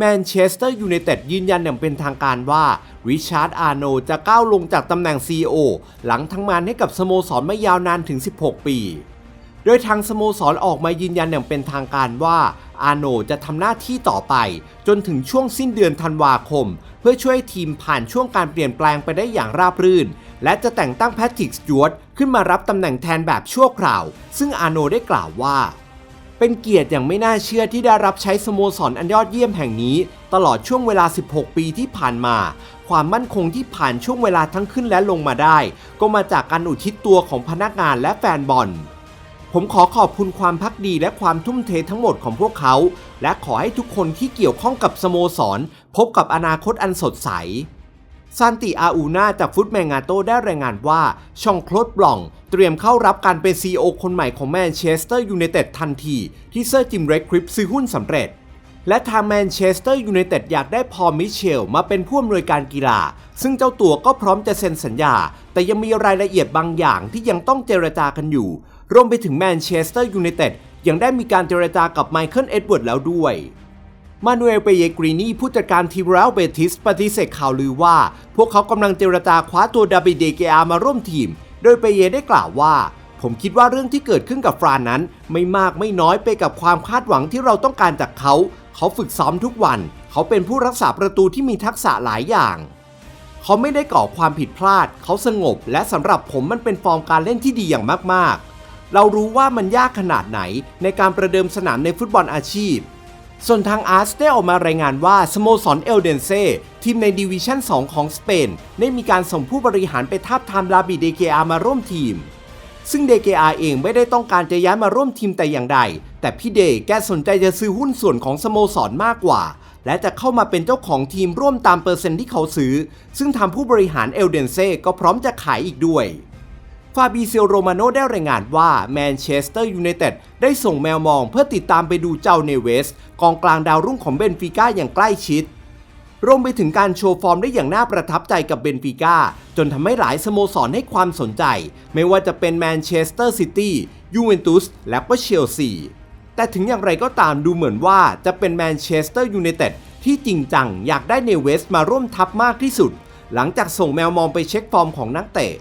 แมนเชสเตอร์ยูไนเต็ดยืนยันอย่างเป็นทางการว่าริชาร์ดอาร์โนจะก้าวลงจากตำแหน่ง CEO หลังทำงมานให้กับสโมสรมายาวนานถึง 16 ปี โดยทางสโมสรออกมายืนยันอย่างเป็นทางการว่าอาร์โนจะทำหน้าที่ต่อไป จนถึงช่วงสิ้นเดือนธันวาคม เพื่อช่วยทีมผ่านช่วงการเปลี่ยนแปลงไปได้อย่างราบรื่น และจะแต่งตั้งแพทริกสจวตขึ้นมารับตำแหน่งแทนแบบชั่วคราว ซึ่งอาร์โนได้กล่าวว่า เป็นเกียรติอย่างไม่น่าเชื่อที่ได้รับใช้สโมสรอันยอดเยี่ยมแห่งนี้ ตลอดช่วงเวลา 16 ปีที่ผ่านมา ความมั่นคงที่ผ่านช่วงเวลาทั้งขึ้นและลงมาได้ ก็มาจากการอุทิศตัวของพนักงานและแฟนบอล ผมขอขอบคุณความพักดีและความทุ่มเททั้งหมดของพวกเขา และขอให้ทุกคนที่เกี่ยวข้องกับสโมสร พบกับอนาคตอันสดใส ซานติอาอูนาจากฟุตแมงาโตได้รายงานว่าชองคลดบลอง เตรียมเข้ารับการเป็น CEO คนใหม่ของแมนเชสเตอร์ยูไนเต็ดทันที ที่เซอร์จิมเรดคริปซื้อหุ้นสำเร็จ และทางแมนเชสเตอร์ยูไนเต็ดอยากได้พอลมิเชลมาเป็นผู้อำนวยการกีฬา ซึ่งเจ้าตัวก็พร้อมจะเซ็นสัญญา แต่ยังมีรายละเอียดบางอย่างที่ยังต้องเจรจากันอยู่ รวมไปถึงแมนเชสเตอร์ยูไนเต็ดยังได้มีการเจรจากับไมเคิลเอ็ดเวิร์ดแล้วด้วย มานูเอลเปเยกรีนีผู้จัดการทีมเรอัลเบติสปฏิเสธข่าวลือว่า พวกเขากำลังเจรจาคว้าตัวดาบิเดเกอามาร่วมทีม โดยเปเยได้กล่าวว่า ผมคิดว่าเรื่องที่เกิดขึ้นกับฟรานนั้น ไม่มากไม่น้อยไปกับความคาดหวังที่เราต้องการจากเขา เขาฝึกซ้อมทุกวัน เขาเป็นผู้รักษาประตูที่มีทักษะหลายอย่าง เขาไม่ได้ก่อความผิดพลาด เขาสงบ และสำหรับผมมันเป็นฟอร์มการเล่นที่ดีอย่างมากๆ เรารู้ว่ามันยากขนาดไหนในการประเดิมสนามในฟุตบอลอาชีพ ส่วนทางอาร์สได้ออกมารายงานว่าสโมสรเอลเดนเซทีมในดิวิชั่น 2 ของสเปน ได้มีการส่งผู้บริหารไปทาบทามลาบิเดเกอามาร่วมทีม ซึ่งเดเกอาเองไม่ได้ต้องการจะย้ายมาร่วมทีมแต่อย่างใด แต่พี่เดแกสนใจจะซื้อหุ้นส่วนของสโมสรมากกว่า และจะเข้ามาเป็นเจ้าของทีมร่วมตามเปอร์เซ็นต์ที่เขาซื้อ ซึ่งทางผู้บริหารเอลเดนเซก็พร้อมจะขายอีกด้วย ฟาบิเซียโรมาโนได้รายงานว่าแมนเชสเตอร์ยูไนเต็ดได้ส่งแมวมองเพื่อติดตามไปดูเจ้าเนเวส กองกลางดาวรุ่งของเบนฟิก้าอย่างใกล้ชิด รวมไปถึงการโชว์ฟอร์มได้อย่างน่าประทับใจกับเบนฟิก้า จนทำให้หลายสโมสรให้ความสนใจ ไม่ว่าจะเป็นแมนเชสเตอร์ซิตี้ยูเวนตุสและก็เชลซีแต่ถึงอย่างไรก็ตามดูเหมือนว่าจะเป็นแมนเชสเตอร์ยูไนเต็ดที่จริงจังอยากได้เนเวสมาร่วมทัพมากที่สุด หลังจากส่งแมวมองไปเช็คฟอร์มของนักเตะ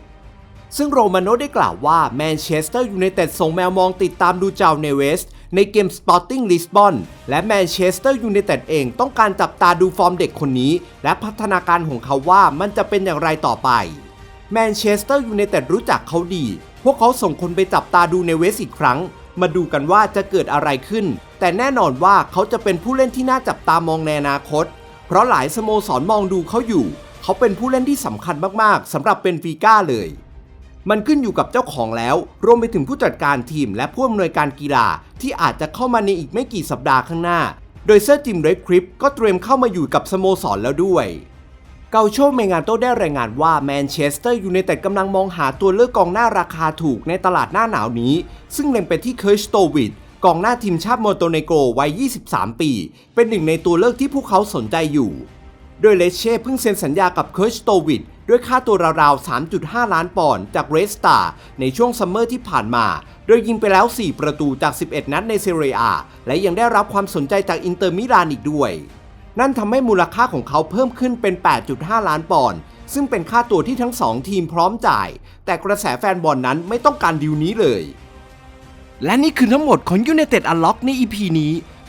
ซึ่งโรมาโนได้กล่าวว่าแมนเชสเตอร์ยูไนเต็ดส่งแมวมองติดตามดูเจ้าเนเวส ในเกมสปอร์ติ้งลิสบอนและแมนเชสเตอร์ยูไนเต็ดเองต้องการจับตาดูฟอร์มเด็กคนนี้ และพัฒนาการของเขาว่ามันจะเป็นอย่างไรต่อไปแมนเชสเตอร์ยูไนเต็ดรู้จักเขาดี พวกเขาส่งคนไปจับตาดูเนเวสอีกครั้ง มาดูกันว่าจะเกิดอะไรขึ้น แต่แน่นอนว่าเขาจะเป็นผู้เล่นที่น่าจับตามองในอนาคต เพราะหลายสโมสรมองดูเขาอยู่ เขาเป็นผู้เล่นที่สำคัญมากๆสำหรับเป็นฟีก้าเลย มันขึ้นอยู่กับเจ้าของแล้ว รวมไปถึงผู้จัดการทีมและผู้อำนวยการกีฬาที่อาจจะเข้ามาในอีกไม่กี่สัปดาห์ข้างหน้า โดยเซอร์จิมเรดคริปก็เตรียมเข้ามาอยู่กับสโมสรแล้วด้วยเกาโชเมงานโตได้รายงานว่าแมนเชสเตอร์ยูไนเต็ดกำลังมองหาตัวเลือกกองหน้าราคาถูกในตลาดหน้าหนาวนี้ ซึ่งเล็งไปที่เคิร์ชโตวิดกองหน้าทีมชาติโมโตเนโกรวัย 23 ปี เป็นหนึ่งในตัวเลือกที่พวกเขาสนใจอยู่ โดยเลเช่เพิ่งเซ็นสัญญากับเคิร์ชโตวิด ด้วยค่าตัวราวๆ 3.5 ล้านปอนด์จากเรสตาในช่วงซัมเมอร์ที่ผ่านมา โดยยิงไปแล้ว 4 ประตูจาก 11 นัดในเซเรียอา และยังได้รับความสนใจจากอินเตอร์มิลานอีกด้วย นั่นทำให้มูลค่าของเขาเพิ่มขึ้นเป็น 8.5 ล้านปอนด์ซึ่งเป็นค่าตัวที่ทั้ง2ทีมพร้อมจ่าย แต่กระแสแฟนบอลนั้นไม่ต้องการดีลนี้เลย และนี่คือทั้งหมดของ United Unlock ใน EP นี้